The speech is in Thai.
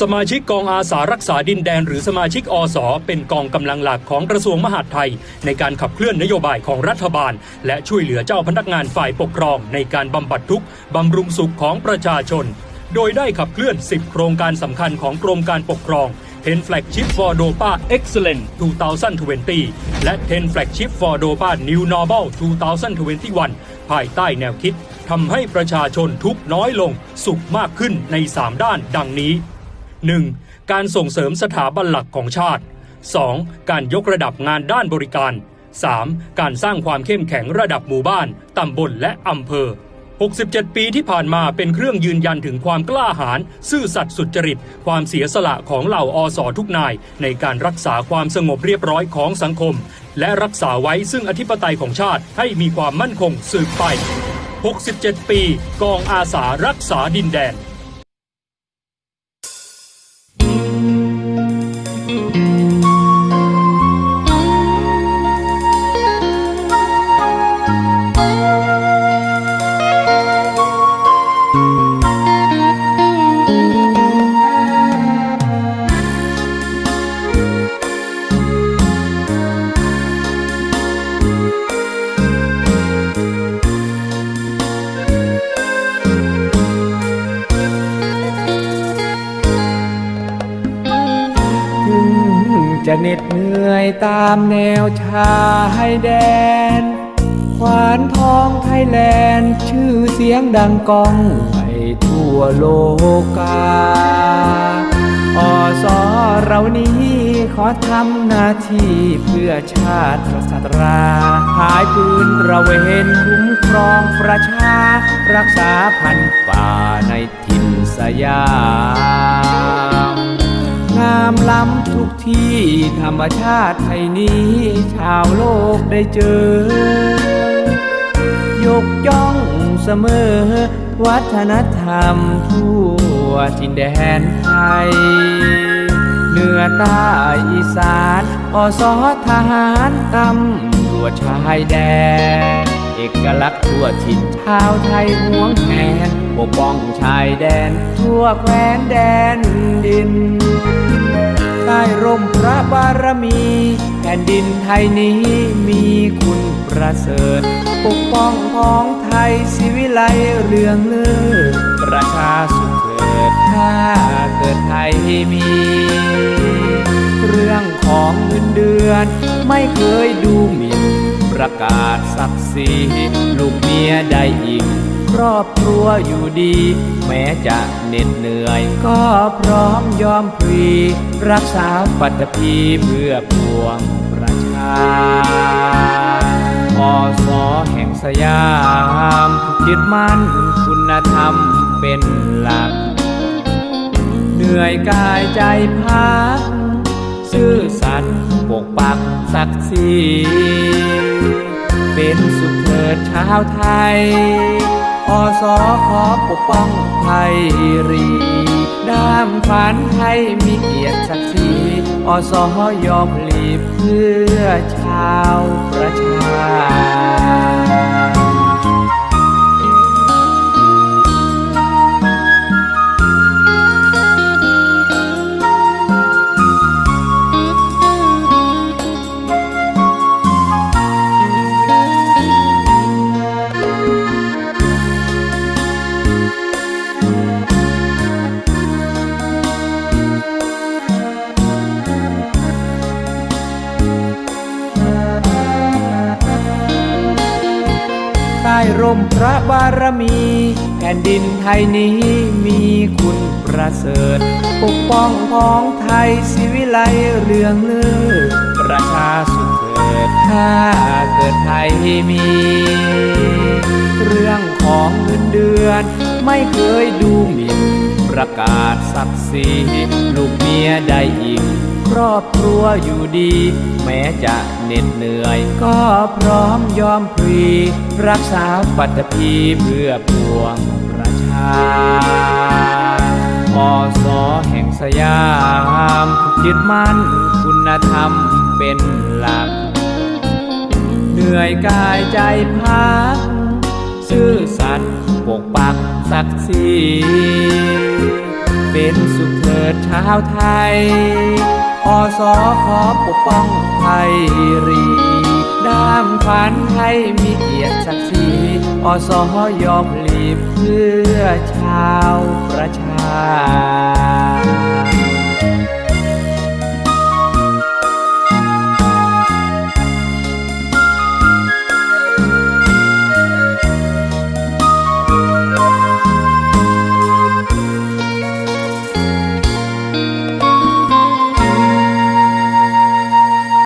สมาชิกกองอาสารักษาดินแดน หรือสมาชิกอสเป็นกองกำลังหลักของกระทรวงมหาดไทย ในการขับเคลื่อนนโยบายของรัฐบาล และช่วยเหลือเจ้าพนักงานฝ่ายปกครอง ในการบำบัดทุกข์บำรุงสุขของประชาชน โดยได้ขับเคลื่อน 10 โครงการสำคัญของกรมการปกครอง 10 Flagship for DOPA Excellent 2020 และ 10 Flagship for DOPA New Normal 2021 ภายใต้แนวคิดทำให้ประชาชนทุกน้อยลง สุขมากขึ้นใน 3 ด้านดังนี้ 1. การส่งเสริมสถาบันหลักของชาติ 2. การยกระดับงานด้านบริการ 3. การสร้างความเข้มแข็งระดับหมู่บ้าน ตำบลและอำเภอ 67 ปีที่ผ่านมาเป็นเครื่องยืนยันถึงความกล้าหาญซื่อสัตย์สุจริต ความเสียสละของเหล่าอสทุกนาย ในการรักษาความสงบเรียบร้อยของสังคม และรักษาไว้ซึ่งอธิปไตยของชาติให้มีความมั่นคงสืบไป 67 ปี กองอาสารักษาดินแดน จะเหน็ดเหนื่อยตามแนวชายแดน ควานทองไทยแลนด์ ชื่อเสียงดังก้องไปทั่วโลกาอสอเรานี้ขอทำหน้าที่เพื่อชาติศาสตราหายปืนระเวนคุ้มครองประชา รักษาพันธุ์ป่าในถิ่นสยามงาม ล้ำทุกที่ธรรมชาติไทยนี้ ชาวโลกได้เจอ ยกย่องเสมอ วัฒนธรรมทั่วทินแดนไทย เหนือใต้อีสานอสอทหารตำรวจชายแดน เอกลักษณ์ทั่วถิ่นชาวไทยห่วงแหนปกป้องชายแดน ทั่วแคว้นแดนดิน ใต้ร่มพระบารมี แผ่นดินไทยนี้มีคุณประเสริฐ ปกป้องพ้องไทยสิวิไลเรืองเลิศประชาสุขเกิดถ้าเกิดไทยมี เรื่องของเงินเดือนไม่เคยดูหมิ่นประกาศศักดิ์ศรีลูกเมียได้อีก รอบครัวอยู่ดี แม้จะเหน็ดเหนื่อย ก็พร้อมยอมพลีรักษาปัตภีเพื่อปวงประชาอสอแห่งสยามยึดมั่นคุณธรรมเป็นหลัก เหนื่อยกายใจพัก ซื่อสัตย์ปกปักศักดิ์ศรีเป็นสุขเถิดชาวไทย อสอขอปกป้องไทยรีด้ามขวานไทยมีเกียรติศักดิ์ศรีอสอยอมหลีเพื่อชาวประชา ร่มพระบารมี แผ่นดินไทยนี้มีคุณประเสริฐ ปกป้องพ้องไทยสิวิไลเรืองเลิศประชาสุขเกิดถ้าเกิดไทยมี เรื่องของเงินเดือน ไม่เคยดูหมิ่นประกาศศักดิ์ศรีลูกเมียได้อีก รอบครัวอยู่ดี แม้จะเหน็ดเหนื่อย ก็พร้อมยอมพลีรักษาปัตภีเพื่อปวงประชาอสอแห่งสยามยึดมั่นคุณธรรมเป็นหลัก เหนื่อยกายใจพัก ซื่อสัตย์ปกปักศักดิ์ศรีเป็นสุขเถิดชาวไทย อสอขอปกป้องไทยรีด้ามขันให้มีเกียรติศักดิ์ศรีอสอยอมหลีบเพื่อชาวประชา